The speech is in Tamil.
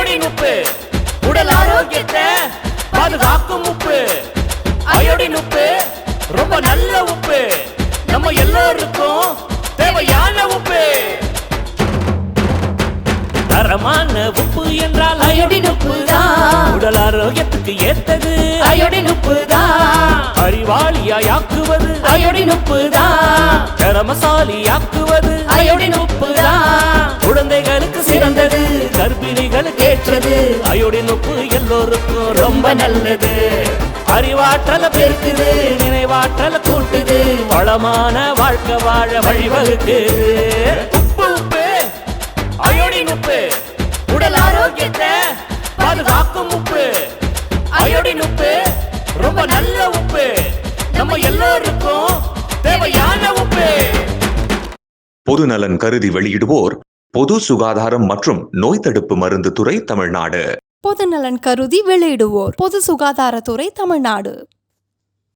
அயோடின் உப்பு உடல் ஆரோக்கியத்தை பாதுகாக்கும் உப்பு. அயோடின் உப்பு ரொம்ப நல்ல உப்பு. நம்ம எல்லோருக்கும் தேவையான உப்பு. தரமான உப்பு என்றால் அயோடின் உப்பு தான். உடல் ஆரோக்கியத்துக்கு ஏத்தது அயோடின் உப்பு தான். அறிவாளியாக்குவது அயோடின் உப்பு தான். திறமசாலியாக்குவது கர்ப்பிணிகளுக்கு ஏற்றது அயோடின் உப்பு எல்லோருக்கும் ரொம்ப நல்லது. அறிவாற்றல பெருக்குது நினைவாற்றல கூட்டுது. வளமான வாழ்க்கை வாழ வழிவகுக்குது. உப்பு உப்பு அயோடின் உப்பு. உடல் ஆரோக்கியத்தை பாதுகாக்கும் உப்பு. அயோடின் உப்பு ரொம்ப நல்ல உப்பு. நம்ம எல்லோருக்கும் தேவையான உப்பு. பொதுநலன் கருதி வெளியிடுவோர் பொது சுகாதாரம் மற்றும் நோய் தடுப்பு மருந்து துறை தமிழ்நாடு பொதுநலன் கருதி வெளியிடுவோர். பொது சுகாதாரத்துறை தமிழ்நாடு.